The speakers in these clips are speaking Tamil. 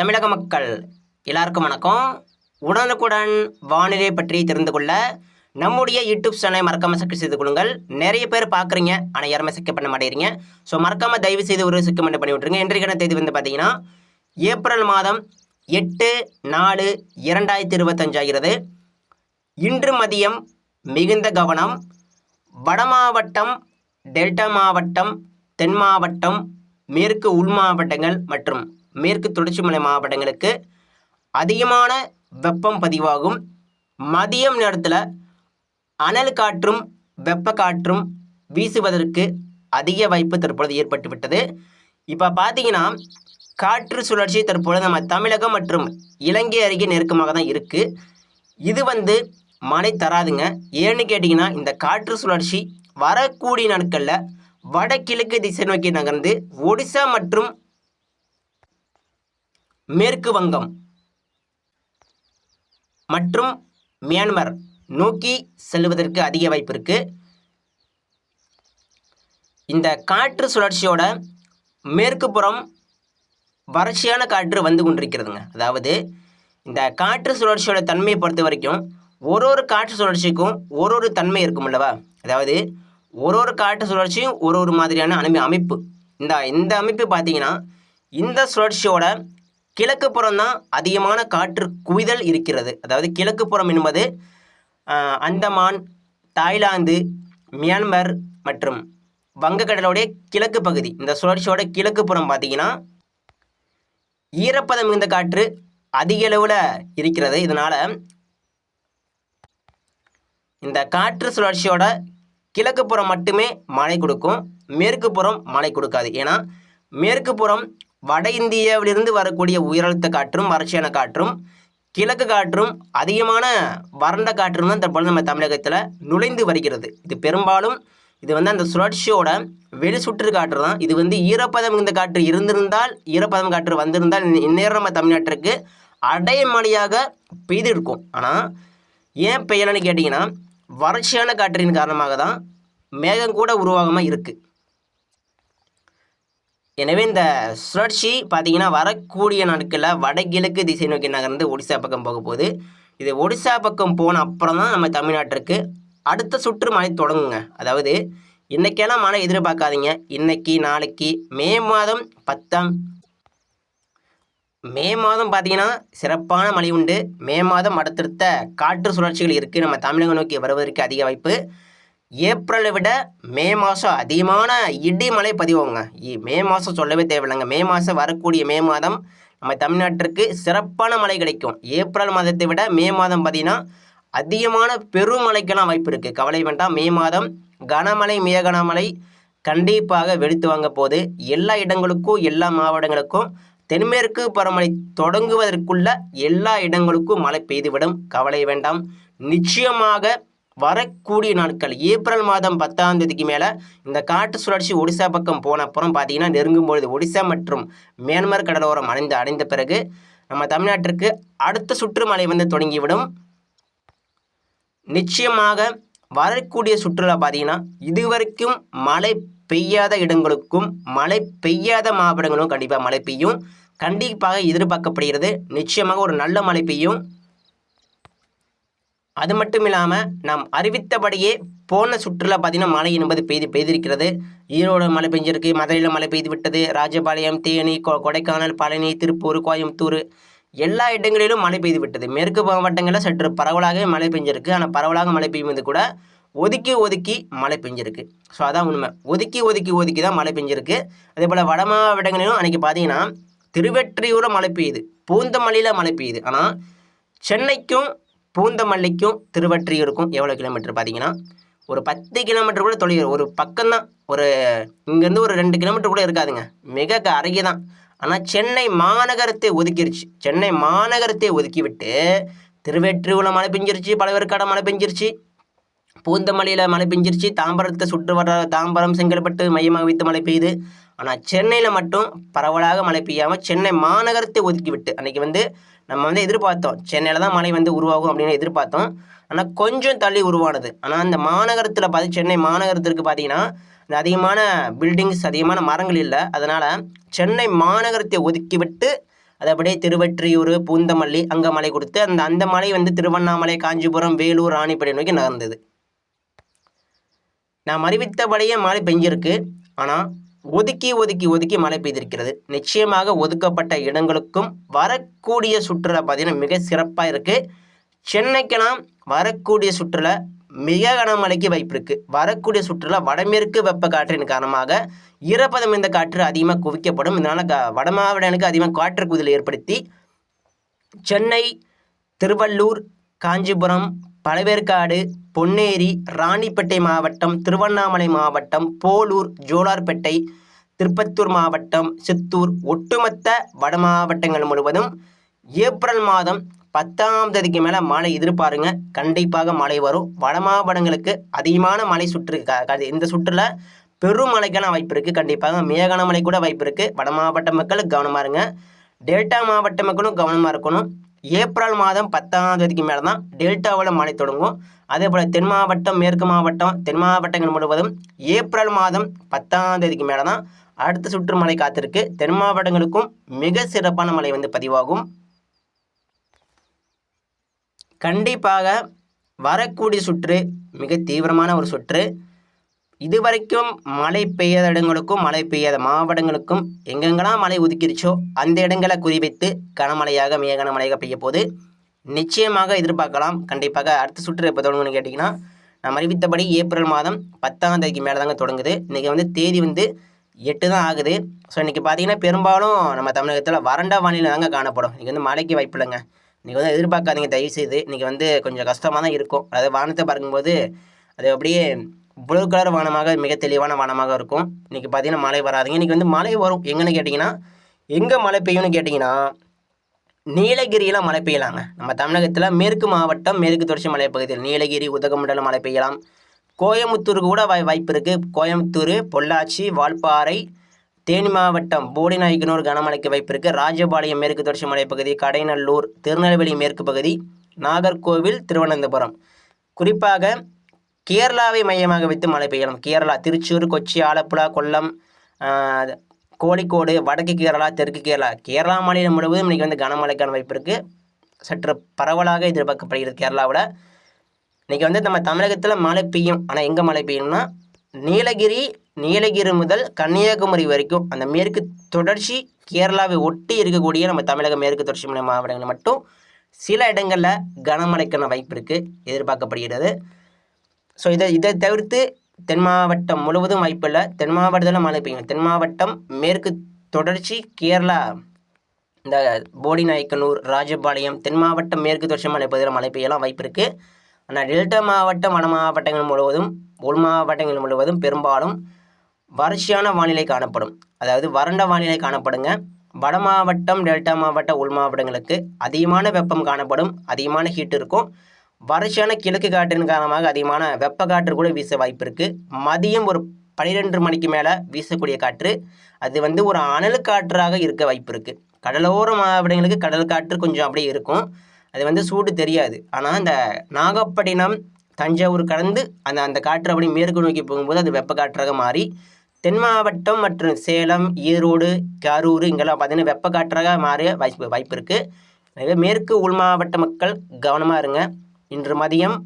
தமிழக மக்கள் எல்லாருக்கும் வணக்கம். உடனுக்குடன் வானிலை பற்றி தெரிந்து கொள்ள நம்முடைய யூடியூப் சேனலை மறக்காமல் சப்ஸ்கிரைப் செய்து கொள்ளுங்கள். நிறைய பேர் பார்க்குறீங்க ஆனால் யாருமே சப்ஸ்கிரைப் பண்ண மாட்டேங்கிறீங்க. ஸோ மறக்காமல் தயவு செய்து ஒரு சப்ஸ்கிரைப் பண்ணி விட்ருங்க இன்றைக்கான தேதி வந்து பார்த்தீங்கன்னா ஏப்ரல் மாதம் எட்டு நாலு இரண்டாயிரத்தி இருபத்தஞ்சாகிறது இன்று மதியம் மிகுந்த கவனம். வட மாவட்டம் டெல்டா மாவட்டம் தென் மாவட்டம் மேற்கு உள் மாவட்டங்கள் மற்றும் மேற்கு தொடர்ச்சி மலை மாவட்டங்களுக்கு அதிகமான வெப்பம் பதிவாகும். மதியம் நேரத்தில் அனல் காற்றும் வெப்ப காற்றும் வீசுவதற்கு அதிக வாய்ப்பு தற்பொழுது ஏற்பட்டுவிட்டது இப்போ பார்த்தீங்கன்னா காற்று சுழற்சி தற்பொழுது நம்ம தமிழகம் மற்றும் இலங்கை அருகே நெருக்கமாக தான் இருக்குது இது வந்து மழை தராதுங்க. ஏன்னு கேட்டிங்கன்னா இந்த காற்று சுழற்சி வரக்கூடிய நாட்களில் வடகிழக்கு திசை நோக்கி நகர்ந்து ஒடிசா மற்றும் மேற்கு வங்கம். மற்றும் மியான்மர் நோக்கி செல்வதற்கு அதிக வாய்ப்பு இருக்கு. இந்த காற்று சுழற்சியோட மேற்கு புறம் வறட்சியான காற்று வந்து கொண்டிருக்கிறதுங்க. அதாவது இந்த காற்று சுழற்சியோட தன்மையை பொறுத்த வரைக்கும் ஒரு ஒரு காற்று சுழற்சிக்கும் ஒரு ஒரு தன்மை இருக்கும் அல்லவா? அதாவது ஒரு ஒரு காற்று சுழற்சியும் ஒரு ஒரு மாதிரியான அமை அமைப்பு. இந்த இந்த அமைப்பு பார்த்தீங்கன்னா இந்த சுழற்சியோட கிழக்கு புறம்தான் அதிகமான காற்று குவிதல் இருக்கிறது. அதாவது கிழக்கு புறம் என்பது அந்தமான் தாய்லாந்து மியான்மர் மற்றும் வங்கக்கடலோடைய கிழக்கு பகுதி. இந்த சுழற்சியோட கிழக்கு புறம் பார்த்தீங்கன்னா ஈரப்பதம் மிகுந்த காற்று அதிக அளவில் இருக்கிறது. இதனால் இந்த காற்று சுழற்சியோட கிழக்கு புறம் மட்டுமே மழை கொடுக்கும். மேற்கு புறம் மழை கொடுக்காது. ஏன்னா மேற்கு புறம் வட இந்தியாவிலிருந்து வரக்கூடிய உயரழுத்த காற்றும் வறட்சியான காற்றும் கிழக்கு காற்றும் அதிகமான வறண்ட காற்றும் தான் தற்பொழுது நம்ம தமிழகத்தில் நுழைந்து வருகிறது. இது பெரும்பாலும் இது வந்து அந்த சுழற்சியோட வெளி சுற்று காற்று தான். இது வந்து ஈரப்பதம் இந்த காற்று இருந்திருந்தால் ஈரப்பதம் காற்று வந்திருந்தால் இந்நேரம் நம்ம தமிழ்நாட்டிற்கு அடைமழையாக பெய்து இருக்கும் ஆனால் ஏன் பெய்யலைன்னு கேட்டிங்கன்னா வறட்சியான காற்றின் காரணமாக தான் மேகம் கூட உருவாகாமல் இருக்குது எனவே இந்த சுழற்சி பார்த்தீங்கன்னா வரக்கூடிய நாட்களில் வடகிழக்கு திசை நோக்கி நகர்ந்து ஒடிசா பக்கம் போக போகுது. இது ஒடிசா பக்கம் போன அப்புறம் தான் நம்ம தமிழ்நாட்டிற்கு அடுத்த சுற்று மழை தொடங்குங்க. அதாவது இன்றைக்கெல்லாம் மழை எதிர்பார்க்காதீங்க. இன்னைக்கு நாளைக்கு மே மாதம் பத்தாம் மே மாதம் பார்த்தீங்கன்னா சிறப்பான மழை உண்டு. மே மாதம் அடுத்தடுத்த காற்று சுழற்சிகள் இருக்குது நம்ம தமிழகம் நோக்கி வருவதற்கு அதிக வாய்ப்பு. ஏப்ரலை விட மே மாதம் அதிகமான இடி மழை பதிவாங்க. இ- மே மாதம் சொல்லவே தேவையில்லைங்க. மே மாதம் வரக்கூடிய மே மாதம் நம்ம தமிழ்நாட்டிற்கு சிறப்பான மழை கிடைக்கும். ஏப்ரல் மாதத்தை விட மே மாதம் பார்த்திங்கன்னா அதிகமான பெருமழைக்கெல்லாம் வாய்ப்பு இருக்குது கவலை வேண்டாம். மே மாதம் கனமழை மிக கனமழை கண்டிப்பாக வெடித்து வாங்க போது எல்லா இடங்களுக்கும் எல்லா மாவட்டங்களுக்கும் தென்மேற்கு பருவமழை தொடங்குவதற்குள்ள எல்லா இடங்களுக்கும் மழை பெய்துவிடும். கவலை வேண்டாம். நிச்சயமாக வரக்கூடிய நாட்கள் ஏப்ரல் மாதம் பத்தாம் தேதிக்கு மேலே இந்த காட்டு சுழற்சி ஒடிசா பக்கம் போன அப்புறம் பார்த்தீங்கன்னா நெருங்கும் பொழுது ஒடிசா மற்றும் மியான்மர் கடலோரம் அடைந்து அடைந்த பிறகு நம்ம தமிழ்நாட்டிற்கு அடுத்த சுற்றுமலை வந்து தொடங்கிவிடும். நிச்சயமாக வரக்கூடிய சுற்றுலா பார்த்தீங்கன்னா இதுவரைக்கும் மழை பெய்யாத இடங்களுக்கும் மழை பெய்யாத மாவட்டங்களும் கண்டிப்பாக மழை பெய்யும். கண்டிப்பாக எதிர்பார்க்கப்படுகிறது. நிச்சயமாக ஒரு நல்ல மழை பெய்யும். அது மட்டும் இல்லாமல் நாம் அறிவித்தபடியே போன சுற்றுலா பார்த்தீங்கன்னா மழை என்பது பெய்து பெய்திருக்கிறது. ஈரோடு மழை பெஞ்சிருக்கு. மதுரையில் மழை பெய்து விட்டது ராஜபாளையம் தேனி கொ- கொடைக்கானல் பழனி திருப்பூர் கோயம்புத்தூர் எல்லா இடங்களிலும் மழை பெய்து விட்டது மேற்கு மாவட்டங்களில் சற்று பரவலாகவே மழை பெஞ்சிருக்கு. ஆனால் பரவலாக மழை பெய்யும்போது கூட ஒதுக்கி ஒதுக்கி மழை பெஞ்சிருக்கு. ஸோ அதான் உண்மை. ஒதுக்கி ஒதுக்கி ஒதுக்கி தான் மழை பெஞ்சிருக்கு. அதே போல் வட மாவட்டங்களிலும் அன்றைக்கி பார்த்தீங்கன்னா திருவெற்றியூரில் மழை பெய்யுது. பூந்தமல்லியில் மழை பெய்யுது. ஆனால் சென்னைக்கும் பூந்தமல்லிக்கும் திருவற்றியூருக்கும் எவ்வளோ கிலோமீட்டர் பார்த்தீங்கன்னா ஒரு பத்து கிலோமீட்டர் கூட தொலைவு ஒரு பக்கம்தான். ஒரு இங்கேருந்து ஒரு ரெண்டு கிலோமீட்டர் கூட இருக்காதுங்க. மிக க- அருகே தான் ஆனால் சென்னை மாநகரத்தை ஒதுக்கிருச்சு. சென்னை மாநகரத்தை ஒதுக்கிவிட்டு திருவெற்றியூரில் மழை பெஞ்சிருச்சு பழவேற்காடு மழை பெஞ்சிருச்சு பூந்தமல்லியில் மழை பெஞ்சிருச்சு தாம்பரத்தை சுற்று வர தாம்பரம் செங்கல்பட்டு மையமாக வைத்து மழை பெய்யுது ஆனால் சென்னையில் மட்டும் பரவலாக மழை பெய்யாமல் சென்னை மாநகரத்தை ஒதுக்கிவிட்டு அன்றைக்கி வந்து நம்ம வந்து எதிர்பார்த்தோம். சென்னையில் தான் மழை வந்து உருவாகும் அப்படின்னு எதிர்பார்த்தோம். ஆனால் கொஞ்சம் தள்ளி உருவானது. ஆனால் அந்த மாநகரத்தில் பார்த்து சென்னை மாநகரத்திற்கு பார்த்தீங்கன்னா இந்த அதிகமான பில்டிங்ஸ் அதிகமான மரங்கள் இல்லை. அதனால் சென்னை மாநகரத்தை ஒதுக்கிவிட்டு அது அப்படியே திருவெற்றியூர் பூந்தமல்லி அங்கே மழை கொடுத்து அந்த அந்த மலை வந்து திருவண்ணாமலை காஞ்சிபுரம் வேலூர் ராணிப்பேட்டை நோக்கி நகர்ந்தது. நாம் அறிவித்தபடியே மழை பெஞ்சிருக்கு. ஆனால் ஒதுக்கி ஒதுக்கி ஒதுக்கி மழை பெய்திருக்கிறது. நிச்சயமாக ஒதுக்கப்பட்ட இடங்களுக்கும் வரக்கூடிய சுற்றுலா பார்த்தீங்கன்னா மிக சிறப்பாக இருக்குது சென்னைக்கெல்லாம் வரக்கூடிய சுற்றுலா மிக கனமழைக்கு வாய்ப்பு இருக்குது வரக்கூடிய சுற்றுலா வடமேற்கு வெப்ப காற்றின் காரணமாக ஈரப்பதம் இந்த காற்று அதிகமாக குவிக்கப்படும். இதனால் க வட மாவட்டங்களுக்கு அதிகமாக காற்று குதிரை ஏற்படுத்தி சென்னை திருவள்ளூர் காஞ்சிபுரம் பழவேற்காடு பொன்னேரி ராணிப்பேட்டை மாவட்டம் திருவண்ணாமலை மாவட்டம் போலூர் ஜோலார்பேட்டை திருப்பத்தூர் மாவட்டம் சித்தூர் ஒட்டுமொத்த வட மாவட்டங்கள் முழுவதும் ஏப்ரல் மாதம் பத்தாம் தேதிக்கு மேலே மழை எதிர்பாருங்க. கண்டிப்பாக மழை வரும். வட மாவட்டங்களுக்கு அதிகமான மழை சுற்று இந்த சுற்றுல பெரும் மழைக்கான வாய்ப்பு இருக்குது கண்டிப்பாக மேகன மழை கூட வாய்ப்பு இருக்குது வட மாவட்ட மக்கள் கவனமாக இருங்க. டெல்டா மாவட்ட மக்களும் கவனமாக இருக்கணும். ஏப்ரல் மாதம் பத்தாம் தேதிக்கு மேலே தான் டெல்டாவில் மழை தொடங்கும். அதே போல் தென் மாவட்டம் மேற்கு மாவட்டம் தென் மாவட்டங்கள் முழுவதும் ஏப்ரல் மாதம் பத்தாம் தேதிக்கு மேலே தான் அடுத்த சுற்று மழை காத்திருக்கு. தென் மாவட்டங்களுக்கும் மிக சிறப்பான மழை வந்து பதிவாகும். கண்டிப்பாக வரக்கூடிய சுற்று மிக தீவிரமான ஒரு சுற்று. இதுவரைக்கும் மழை பெய்யாத இடங்களுக்கும் மழை பெய்யாத மாவட்டங்களுக்கும் எங்கெங்கெல்லாம் மழை ஒதுக்கிருச்சோ அந்த இடங்களை குறிவைத்து கனமழையாக மிக கனமழையாக பெய்ய போது நிச்சயமாக எதிர்பார்க்கலாம். கண்டிப்பாக அடுத்த சுற்று எப்போ தொடங்குன்னு கேட்டிங்கன்னா நம்ம அறிவித்தபடி ஏப்ரல் மாதம் பத்தாம் தேதிக்கு மேலே தாங்க தொடங்குது. இன்றைக்கி வந்து தேதி வந்து எட்டு தான் ஆகுது. ஸோ இன்றைக்கி பார்த்தீங்கன்னா பெரும்பாலும் நம்ம தமிழகத்தில் வறண்ட வானிலை தாங்க காணப்படும். இன்றைக்கி வந்து மழைக்கு வாய்ப்பு இல்லைங்க. இன்றைக்கி வந்து எதிர்பார்க்காதீங்க. தயவு செய்து இன்றைக்கி வந்து கொஞ்சம் கஷ்டமாக தான் இருக்கும். அதாவது வானத்தை பார்க்கும்போது அது அப்படியே ப்ளூ கலர் வானமாக மிக தெளிவான வானமாக இருக்கும். இன்றைக்கி பார்த்தீங்கன்னா மழை வராதுங்க. இன்றைக்கி வந்து மழை வரும். எங்கன்னு கேட்டிங்கன்னா எங்கே மழை பெய்யும்னு கேட்டிங்கன்னா நீலகிரியில் மழை பெய்யலாங்க. நம்ம தமிழகத்தில் மேற்கு மாவட்டம் மேற்கு தொடர்ச்சி மலைப்பகுதியில் நீலகிரி உதகமண்டலம் மழை பெய்யலாம். கோயம்புத்தூருக்கு கூட வாய் வாய்ப்பு இருக்குது கோயமுத்தூர் பொள்ளாச்சி வால்பாறை தேனி மாவட்டம் போடிநாயக்கனூர் கனமழைக்கு வாய்ப்பு இருக்குது ராஜபாளையம் மேற்கு தொடர்ச்சி மலைப்பகுதி கடைநல்லூர் திருநெல்வேலி மேற்கு பகுதி நாகர்கோவில் திருவனந்தபுரம். குறிப்பாக கேரளாவை மையமாக வைத்து மழை பெய்யலாம். கேரளா திருச்சூர் கொச்சி ஆலப்புழா கொல்லம் கோழிக்கோடு வடக்கு கேரளா தெற்கு கேரளா. கேரளா மாநிலம் முழுவதும் இன்றைக்கி வந்து கனமழைக்கான வாய்ப்பு இருக்குது சற்று பரவலாக எதிர்பார்க்கப்படுகிறது கேரளாவில் இன்றைக்கி வந்து நம்ம தமிழகத்தில் மழை பெய்யும். ஆனால் எங்கே மழை பெய்யும்னா நீலகிரி நீலகிரி முதல் கன்னியாகுமரி வரைக்கும் அந்த மேற்கு தொடர்ச்சி கேரளாவை ஒட்டி இருக்கக்கூடிய நம்ம தமிழக மேற்கு தொடர்ச்சி மலை மாவட்டங்களில் மட்டும் சில இடங்களில் கனமழைக்கான வாய்ப்பு இருக்குது எதிர்பார்க்கப்படுகிறது. ஸோ இதை இதை தவிர்த்து தென் மாவட்டம் முழுவதும் வாய்ப்பில்லை தென் மாவட்டத்தில் மழை பெய்யும். தென் மாவட்டம் மேற்கு தொடர்ச்சி கேரளா இந்த போடி நாயக்கனூர் ராஜபாளையம் தென் மாவட்டம் மேற்கு தொடர்ச்சி மலை பகுதியில் மழை பெய்யலாம் வாய்ப்பு இருக்குது ஆனால் டெல்டா மாவட்டம் வட மாவட்டங்கள் முழுவதும் உள் மாவட்டங்கள் முழுவதும் பெரும்பாலும் வறட்சியான வானிலை காணப்படும். அதாவது வறண்ட வானிலை காணப்படுங்க. வட மாவட்டம் டெல்டா மாவட்ட உள் மாவட்டங்களுக்கு அதிகமான வெப்பம் காணப்படும். அதிகமான ஹீட் இருக்கும். வறட்சியான கிழக்கு காற்றின் காரணமாக அதிகமான வெப்ப காற்று கூட வீச வாய்ப்பு இருக்குது மதியம் ஒரு பனிரெண்டு மணிக்கு மேலே வீசக்கூடிய காற்று அது வந்து ஒரு அனல் காற்றாக இருக்க வாய்ப்பு இருக்குது கடலோர மாவட்டங்களுக்கு கடல் காற்று கொஞ்சம் அப்படியே இருக்கும். அது வந்து சூடு தெரியாது. ஆனால் இந்த நாகப்பட்டினம் தஞ்சாவூர் கடந்து அந்த அந்த காற்று அப்படி மேற்கு நோக்கி போகும்போது அது வெப்ப காற்றாக மாறி தென் மாவட்டம் மற்றும் சேலம் ஈரோடு கரூர் இங்கெல்லாம் பார்த்தீங்கன்னா வெப்ப காற்றாக மாற வாய்ப்பு வாய்ப்பு இருக்குது எனவே மேற்கு உள் மாவட்ட மக்கள் கவனமாக இருங்க. இன்று மதியம்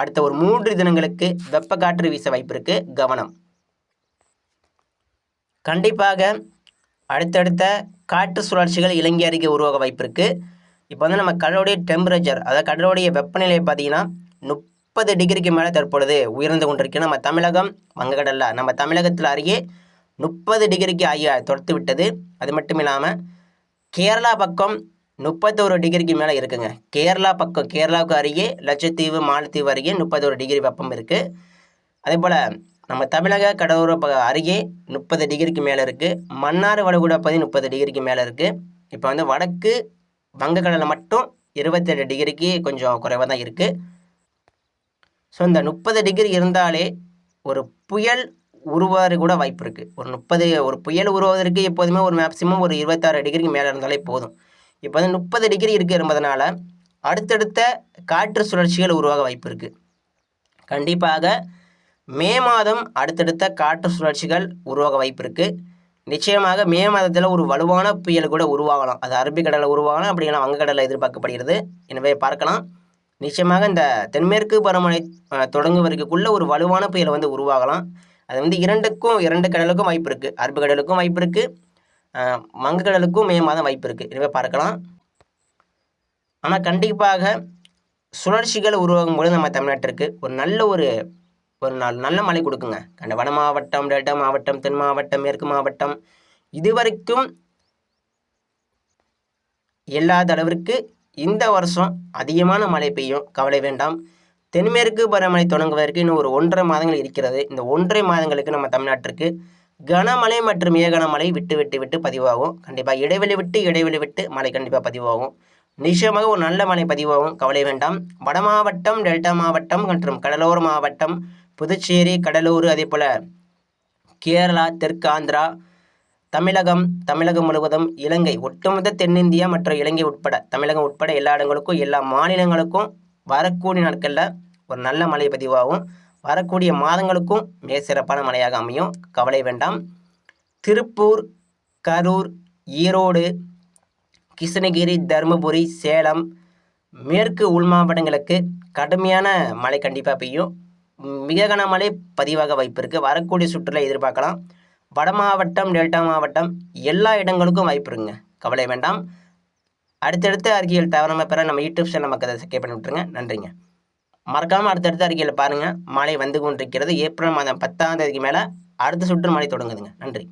அடுத்த ஒரு மூன்று தினங்களுக்கு வெப்ப காற்று வீச வாய்ப்பிற்கு கவனம். கண்டிப்பாக அடுத்தடுத்த காற்று சுழற்சிகள் இலங்கை அருகே உருவாக வாய்ப்பு இப்போ வந்து நம்ம கடலுடைய டெம்பரேச்சர் அதாவது கடலுடைய வெப்பநிலை பார்த்தீங்கன்னா முப்பது டிகிரிக்கு மேலே தற்பொழுது உயர்ந்து கொண்டிருக்கு. நம்ம தமிழகம் வங்கக்கடலில் நம்ம தமிழகத்தில் அருகே முப்பது டிகிரிக்கு ஆகிய தொடுத்து விட்டது. அது மட்டும் இல்லாமல் கேரளா பக்கம் முப்பத்தோரு டிகிரிக்கு மேலே இருக்குங்க. கேரளா பக்கம் கேரளாவுக்கு அருகே லட்சத்தீவு மாலத்தீவு அருகே முப்பத்தோரு டிகிரி வெப்பம் இருக்குது அதே போல் நம்ம தமிழக கடலோர ப அருகே முப்பது டிகிரிக்கு மேலே இருக்குது மன்னார் வளைகுடா பகுதி முப்பது டிகிரிக்கு மேலே இருக்குது இப்போ வந்து வடக்கு வங்கக்கடலில் மட்டும் இருபத்தேழு டிகிரிக்கு கொஞ்சம் குறைவாக தான் இருக்குது ஸோ இந்த முப்பது டிகிரி இருந்தாலே ஒரு புயல் உருவாறு கூட வாய்ப்பு இருக்குது ஒரு முப்பது ஒரு புயல் உருவாவதற்கு எப்போதுமே ஒரு மேக்ஸிமம் ஒரு இருபத்தாறு டிகிரிக்கு மேலே இருந்தாலே போதும். இப்போ வந்து முப்பது டிகிரி இருக்குது என்பதனால அடுத்தடுத்த காற்று சுழற்சிகள் உருவாக வாய்ப்பு இருக்குது கண்டிப்பாக மே மாதம் அடுத்தடுத்த காற்று சுழற்சிகள் உருவாக வாய்ப்பு இருக்குது நிச்சயமாக மே மாதத்தில் ஒரு வலுவான புயல் கூட உருவாகலாம். அது அரபிக்கடலில் உருவாகலாம் அப்படி வங்கக்கடலில் எதிர்பார்க்கப்படுகிறது. எனவே பார்க்கலாம். நிச்சயமாக இந்த தென்மேற்கு பருவமழை தொடங்குவதற்குள்ளே ஒரு வலுவான புயல் வந்து உருவாகலாம். அது வந்து இரண்டுக்கும் இரண்டு கடலுக்கும் வாய்ப்பு இருக்குது அரபிக்கடலுக்கும் வாய்ப்பு இருக்குது வங்கக்கடலுக்கும் மே மாதம் வாய்ப்பு இருக்குது எனவே பார்க்கலாம். ஆனால் கண்டிப்பாக சுழற்சிகள் உருவாகும் பொழுது நம்ம தமிழ்நாட்டிற்கு ஒரு நல்ல ஒரு ஒரு நாள் நல்ல மழை கொடுக்குங்க. கண்ட வட மாவட்டம் டெல்டா மாவட்டம் தென் மாவட்டம் மேற்கு மாவட்டம். இதுவரைக்கும் இல்லாத அளவிற்கு இந்த வருஷம் அதிகமான மழை பெய்யும். கவலை வேண்டாம். தென்மேற்கு பருவமழை தொடங்குவதற்கு இன்னும் ஒரு ஒன்றரை மாதங்கள் இருக்கிறது. இந்த ஒன்றரை மாதங்களுக்கு நம்ம தமிழ்நாட்டிற்கு கனமழை மற்றும் ஏகனமழை விட்டு விட்டு விட்டு பதிவாகும். கண்டிப்பாக இடைவெளி விட்டு இடைவெளி விட்டு மழை கண்டிப்பாக பதிவாகும். நிச்சயமாக ஒரு நல்ல மழை பதிவாகும். கவலை வேண்டாம். வட மாவட்டம் டெல்டா மாவட்டம் மற்றும் கடலோர மாவட்டம் புதுச்சேரி கடலூர் அதே போல் கேரளா தெற்கு ஆந்திரா தமிழகம் தமிழகம் முழுவதும் இலங்கை ஒட்டுமொத்த தென்னிந்தியா மற்றும் இலங்கை உட்பட தமிழகம் உட்பட எல்லா இடங்களுக்கும் எல்லா மாநிலங்களுக்கும் வரக்கூடிய நாட்களில் ஒரு நல்ல மழை பதிவாகும். வரக்கூடிய மாதங்களுக்கும் மிக சிறப்பான மழையாக அமையும். கவலை வேண்டாம். திருப்பூர் கரூர் ஈரோடு கிருஷ்ணகிரி தருமபுரி சேலம் மேற்கு உள் மாவட்டங்களுக்கு கடுமையான மழை கண்டிப்பாக பெய்யும். மிக கனமழை பதிவாக வாய்ப்பு இருக்குது வரக்கூடிய சுற்றுலா எதிர்பார்க்கலாம். வட மாவட்டம் டெல்டா மாவட்டம் எல்லா இடங்களுக்கும் வாய்ப்பு இருக்குங்க. கவலை வேண்டாம். அடுத்தடுத்த அறிக்கைகள் தவறாமல் பெற நம்ம யூடியூப் சேனல் நமக்கு அதை சப்ஸ்கிரைப் பண்ணி விட்டுருங்க. நன்றிங்க. மறக்காமல் அடுத்தடுத்த அறிக்கையில் பாருங்கள் மழை வந்து கொண்டிருக்கிறது. ஏப்ரல் மாதம் பத்தாம் தேதிக்கு மேலே அடுத்த சுற்று மழை தொடங்குதுங்க. நன்றி.